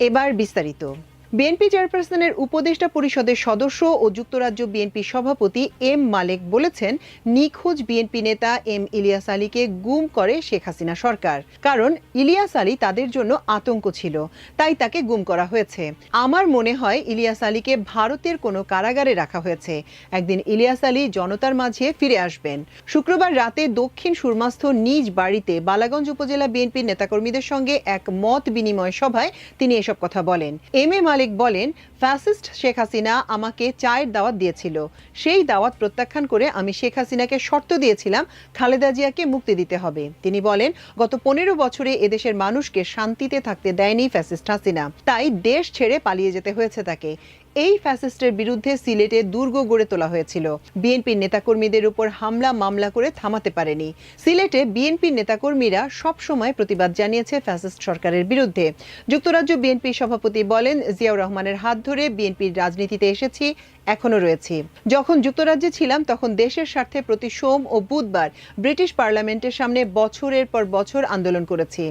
এবার বিস্তারিত। বিএনপি চেয়ারপারসনের উপদেষ্টা পরিষদের সদস্য ও যুক্তরাজ্য বিএনপি সভাপতি এম মালেক বলেছেন, নিখোঁজ বিএনপি নেতা এম ইলিয়াস আলীকে গুম করে শেখ হাসিনা সরকার। কারণ ইলিয়াস আলী তাদের জন্য আতঙ্ক ছিল, তাই তাকে গুম করা হয়েছে। আমার মনে হয় ইলিয়াস আলীকে ভারতের কোনো কারাগারে রাখা হয়েছে। একদিন ইলিয়াস আলী জনতার মাঝে ফিরে আসবেন। শুক্রবার রাতে দক্ষিণ সুরমাস্থ নিজ বাড়িতে বালাগঞ্জ উপজেলা বিএনপির নেতাকর্মীদের সঙ্গে এক মত বিনিময় সভায় তিনি এসব কথা বলেন। এম এ মালিক বলেন, ফ্যাসিস্ট শেখ হাসিনা আমাকে চায়ের দাওয়াত দিয়েছিল। সেই দাওয়াত প্রত্যাখ্যান করে আমি শেখ হাসিনাকে শর্ত দিয়েছিলাম, খালেদা জিয়াকে মুক্তি দিতে হবে। তিনি বলেন, গত পনেরো বছরে এদেশের মানুষকে শান্তিতে থাকতে দেয়নি ফ্যাসিস্ট হাসিনা। তাই দেশ ছেড়ে পালিয়ে যেতে হয়েছে তাকে। এই ফ্যাসিস্টের বিরুদ্ধে সিলেটে দুর্গ গড়ে তোলা হয়েছিল। বিএনপির নেতাকর্মীদের উপর হামলা, মামলা করে থামাতে পারেনি। সিলেটে বিএনপির নেতাকর্মীরা সবসময় প্রতিবাদ জানিয়েছে ফ্যাসিস্ট সরকারের বিরুদ্ধে। যুক্তরাজ্য বিএনপি সভাপতি বলেন, জিয়াউর রহমানের হাত ধরে বিএনপির রাজনীতিতে এসেছি এখনও রয়েছি। যখন যুক্তরাজ্যে ছিলাম, তখন দেশের স্বার্থে প্রতি সোম ও বুধবার ব্রিটিশ পার্লামেন্টের সামনে বছরের পর বছর আন্দোলন করেছি।